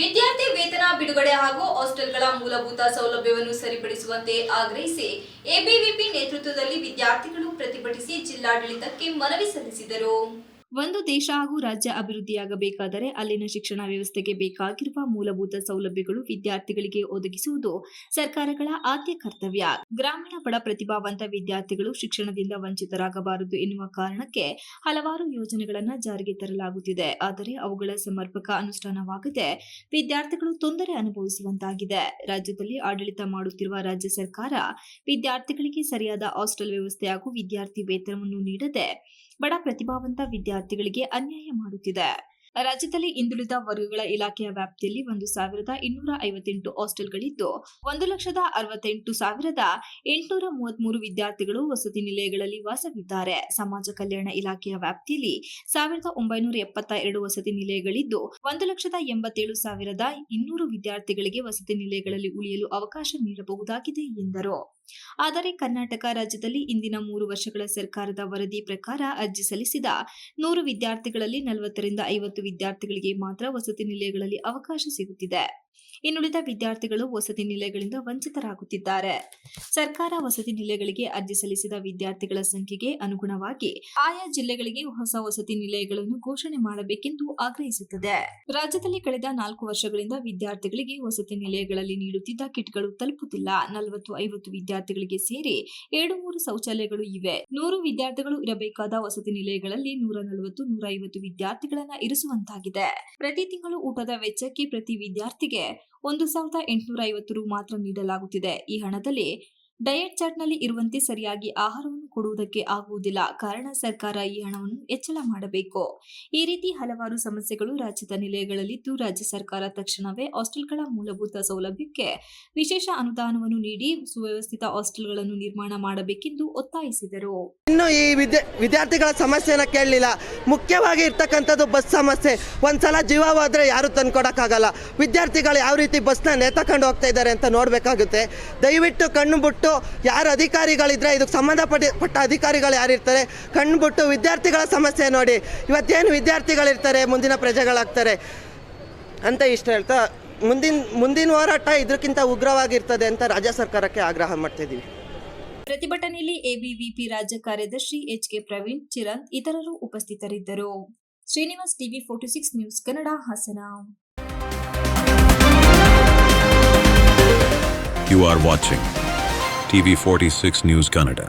ವಿದ್ಯಾರ್ಥಿ ವೇತನ ಬಿಡುಗಡೆ ಹಾಗೂ ಹಾಸ್ಟೆಲ್ಗಳ ಮೂಲಭೂತ ಸೌಲಭ್ಯವನ್ನು ಸರಿಪಡಿಸುವಂತೆ ಆಗ್ರಹಿಸಿ ಎಬಿವಿಪಿ ನೇತೃತ್ವದಲ್ಲಿ ವಿದ್ಯಾರ್ಥಿಗಳು ಪ್ರತಿಭಟಿಸಿ ಜಿಲ್ಲಾಡಳಿತಕ್ಕೆ ಮನವಿ ಸಲ್ಲಿಸಿದರು. ಒಂದು ದೇಶ ಹಾಗೂ ರಾಜ್ಯ ಅಭಿವೃದ್ಧಿಯಾಗಬೇಕಾದರೆ ಅಲ್ಲಿನ ಶಿಕ್ಷಣ ವ್ಯವಸ್ಥೆಗೆ ಬೇಕಾಗಿರುವ ಮೂಲಭೂತ ಸೌಲಭ್ಯಗಳು ವಿದ್ಯಾರ್ಥಿಗಳಿಗೆ ಒದಗಿಸುವುದು ಸರ್ಕಾರಗಳ ಆದ್ಯ ಕರ್ತವ್ಯ. ಗ್ರಾಮೀಣ ಬಡ ಪ್ರತಿಭಾವಂತ ವಿದ್ಯಾರ್ಥಿಗಳು ಶಿಕ್ಷಣದಿಂದ ವಂಚಿತರಾಗಬಾರದು ಎನ್ನುವ ಕಾರಣಕ್ಕೆ ಹಲವಾರು ಯೋಜನೆಗಳನ್ನು ಜಾರಿಗೆ ತರಲಾಗುತ್ತಿದೆ. ಆದರೆ ಅವುಗಳ ಸಮರ್ಪಕ ಅನುಷ್ಠಾನವಾಗದೆ ವಿದ್ಯಾರ್ಥಿಗಳು ತೊಂದರೆ ಅನುಭವಿಸುವಂತಾಗಿದೆ. ರಾಜ್ಯದಲ್ಲಿ ಆಡಳಿತ ಮಾಡುತ್ತಿರುವ ರಾಜ್ಯ ಸರ್ಕಾರ ವಿದ್ಯಾರ್ಥಿಗಳಿಗೆ ಸರಿಯಾದ ಹಾಸ್ಟೆಲ್ ವ್ಯವಸ್ಥೆ ಹಾಗೂ ವಿದ್ಯಾರ್ಥಿ ವೇತನವನ್ನು ನೀಡದೆ ಬಡ ಪ್ರತಿಭಾವಂತ ವಿದ್ಯಾರ್ಥಿಗಳಿಗೆ ಅನ್ಯಾಯ ಮಾಡುತ್ತಿದೆ. ರಾಜ್ಯದಲ್ಲಿ ಹಿಂದುಳಿದ ವರ್ಗಗಳ ಇಲಾಖೆಯ ವ್ಯಾಪ್ತಿಯಲ್ಲಿ ಒಂದು ಸಾವಿರದ ಇನ್ನೂರ ಐವತ್ತೆಂಟು ಹಾಸ್ಟೆಲ್ಗಳಿದ್ದು, ಒಂದು ಲಕ್ಷದ ಅರವತ್ತೆಂಟು ಸಾವಿರದ ಎಂಟುನೂರ ಮೂವತ್ಮೂರು ವಿದ್ಯಾರ್ಥಿಗಳು ವಸತಿ ನಿಲಯಗಳಲ್ಲಿ ವಾಸವಿದ್ದಾರೆ. ಸಮಾಜ ಕಲ್ಯಾಣ ಇಲಾಖೆಯ ವ್ಯಾಪ್ತಿಯಲ್ಲಿ ಸಾವಿರದ ಒಂಬೈನೂರ ಎಪ್ಪತ್ತ ಎರಡು ವಸತಿ ನಿಲಯಗಳಿದ್ದು, ಒಂದು ಲಕ್ಷದ ಎಂಬತ್ತೇಳು ಸಾವಿರದ ಇನ್ನೂರು ವಿದ್ಯಾರ್ಥಿಗಳಿಗೆ ವಸತಿ ನಿಲಯಗಳಲ್ಲಿ ಉಳಿಯಲು ಅವಕಾಶ ನೀಡಬಹುದಾಗಿದೆ ಎಂದರು. ಆದರೆ ಕರ್ನಾಟಕ ರಾಜ್ಯದಲ್ಲಿ ಇಂದಿನ ಮೂರು ವರ್ಷಗಳ ಸರ್ಕಾರದ ವರದಿ ಪ್ರಕಾರ ಅರ್ಜಿ ಸಲ್ಲಿಸಿದ ನೂರು ವಿದ್ಯಾರ್ಥಿಗಳಲ್ಲಿ ನಲವತ್ತರಿಂದ ಐವತ್ತು ವಿದ್ಯಾರ್ಥಿಗಳಿಗೆ ಮಾತ್ರ ವಸತಿ ನಿಲಯಗಳಲ್ಲಿ ಅವಕಾಶ ಸಿಗುತ್ತಿದೆ. ಇನ್ನುಳಿದ ವಿದ್ಯಾರ್ಥಿಗಳು ವಸತಿ ನಿಲಯಗಳಿಂದ ವಂಚಿತರಾಗುತ್ತಿದ್ದಾರೆ. ಸರ್ಕಾರ ವಸತಿ ನಿಲಯಗಳಿಗೆ ಅರ್ಜಿ ಸಲ್ಲಿಸಿದ ವಿದ್ಯಾರ್ಥಿಗಳ ಸಂಖ್ಯೆಗೆ ಅನುಗುಣವಾಗಿ ಆಯಾ ಜಿಲ್ಲೆಗಳಿಗೆ ಹೊಸ ವಸತಿ ನಿಲಯಗಳನ್ನು ಘೋಷಣೆ ಮಾಡಬೇಕೆಂದು ಆಗ್ರಹಿಸುತ್ತದೆ. ರಾಜ್ಯದಲ್ಲಿ ಕಳೆದ ನಾಲ್ಕು ವರ್ಷಗಳಿಂದ ವಿದ್ಯಾರ್ಥಿಗಳಿಗೆ ವಸತಿ ನಿಲಯಗಳಲ್ಲಿ ನೀಡುತ್ತಿದ್ದ ಕಿಟ್ಗಳು ತಲುಪುತ್ತಿಲ್ಲ. ನಲವತ್ತು, ಐವತ್ತು ವಿದ್ಯಾರ್ಥಿಗಳಿಗೆ ಸೇರಿ ಏಳು ಮೂರು ಶೌಚಾಲಯಗಳು ಇವೆ. ನೂರು ವಿದ್ಯಾರ್ಥಿಗಳು ಇರಬೇಕಾದ ವಸತಿ ನಿಲಯಗಳಲ್ಲಿ ನೂರ ನಲವತ್ತು ನೂರ ಐವತ್ತು ವಿದ್ಯಾರ್ಥಿಗಳನ್ನ ಇರಿಸುವಂತಾಗಿದೆ ಪ್ರತಿ ತಿಂಗಳು ಊಟದ ವೆಚ್ಚಕ್ಕೆ ಪ್ರತಿ ವಿದ್ಯಾರ್ಥಿಗೆ ಒಂದು ಸಾವಿರದ ಎಂಟುನೂರ ಐವತ್ತು ರು ಮಾತ್ರ ನೀಡಲಾಗುತ್ತಿದೆ. ಈ ಹಣದಲ್ಲಿ ಡಯಟ್ ಚಾರ್ಟ್ನಲ್ಲಿ ಇರುವಂತೆ ಸರಿಯಾಗಿ ಆಹಾರವನ್ನು ಕೊಡುವುದಕ್ಕೆ ಆಗುವುದಿಲ್ಲ. ಕಾರಣ ಸರ್ಕಾರ ಈ ಹಣವನ್ನು ಹೆಚ್ಚಳ ಮಾಡಬೇಕು. ಈ ರೀತಿ ಹಲವಾರು ಸಮಸ್ಯೆಗಳು ರಾಜ್ಯದ ನಿಲಯಗಳಲ್ಲಿದ್ದು ರಾಜ್ಯ ಸರ್ಕಾರ ತಕ್ಷಣವೇ ಹಾಸ್ಟೆಲ್ಗಳ ಮೂಲಭೂತ ಸೌಲಭ್ಯಕ್ಕೆ ವಿಶೇಷ ಅನುದಾನವನ್ನು ನೀಡಿ ಸುವ್ಯವಸ್ಥಿತ ಹಾಸ್ಟೆಲ್ಗಳನ್ನು ನಿರ್ಮಾಣ ಮಾಡಬೇಕೆಂದು ಒತ್ತಾಯಿಸಿದರು. ಇನ್ನು ಈ ವಿದ್ಯಾರ್ಥಿಗಳ ಸಮಸ್ಯೆಯನ್ನು ಕೇಳಲಿಲ್ಲ. ಮುಖ್ಯವಾಗಿ ಇರ್ತಕ್ಕಂಥದ್ದು ಬಸ್ ಸಮಸ್ಯೆ. ಒಂದ್ಸಲ ಜೀವ ಹೋದರೆ ಯಾರೂ ತಂದುಕೊಡೋಕ್ಕಾಗಲ್ಲ. ವಿದ್ಯಾರ್ಥಿಗಳು ಯಾವ ರೀತಿ ಬಸ್ನ ನೇತಕೊಂಡು ಹೋಗ್ತಾ ಇದ್ದಾರೆ ಅಂತ ನೋಡಬೇಕಾಗುತ್ತೆ. ದಯವಿಟ್ಟು ಕಣ್ಣು ಬಿಟ್ಟು ಯಾರು ಅಧಿಕಾರಿಗಳಿದ್ರೆ, ಇದಕ್ಕೆ ಸಂಬಂಧಪಟ್ಟ, ಪಟ್ಟ ಅಧಿಕಾರಿಗಳು ಯಾರಿರ್ತಾರೆ ಕಣ್ಣು ಬಿಟ್ಟು ವಿದ್ಯಾರ್ಥಿಗಳ ಸಮಸ್ಯೆ ನೋಡಿ. ಇವತ್ತೇನು ವಿದ್ಯಾರ್ಥಿಗಳಿರ್ತಾರೆ, ಮುಂದಿನ ಪ್ರಜೆಗಳಾಗ್ತಾರೆ ಅಂತ ಇಷ್ಟ ಹೇಳ್ತಾ, ಮುಂದಿನ ಮುಂದಿನ ಹೋರಾಟ ಇದಕ್ಕಿಂತ ಉಗ್ರವಾಗಿರ್ತದೆ ಅಂತ ರಾಜ್ಯ ಸರ್ಕಾರಕ್ಕೆ ಆಗ್ರಹ ಮಾಡ್ತಿದ್ದೀವಿ ಪ್ರತಿಭಟನೆಯಲ್ಲಿ ಎಬಿವಿಪಿ ರಾಜ್ಯ ಕಾರ್ಯದರ್ಶಿ ಎಚ್ ಕೆ ಪ್ರವೀಣ್, ಚಿರಂತ್ ಇತರರು ಉಪಸ್ಥಿತರಿದ್ದರು Srinivas TV forty six news Kannada Hassan You are watching TV46 News Kannada.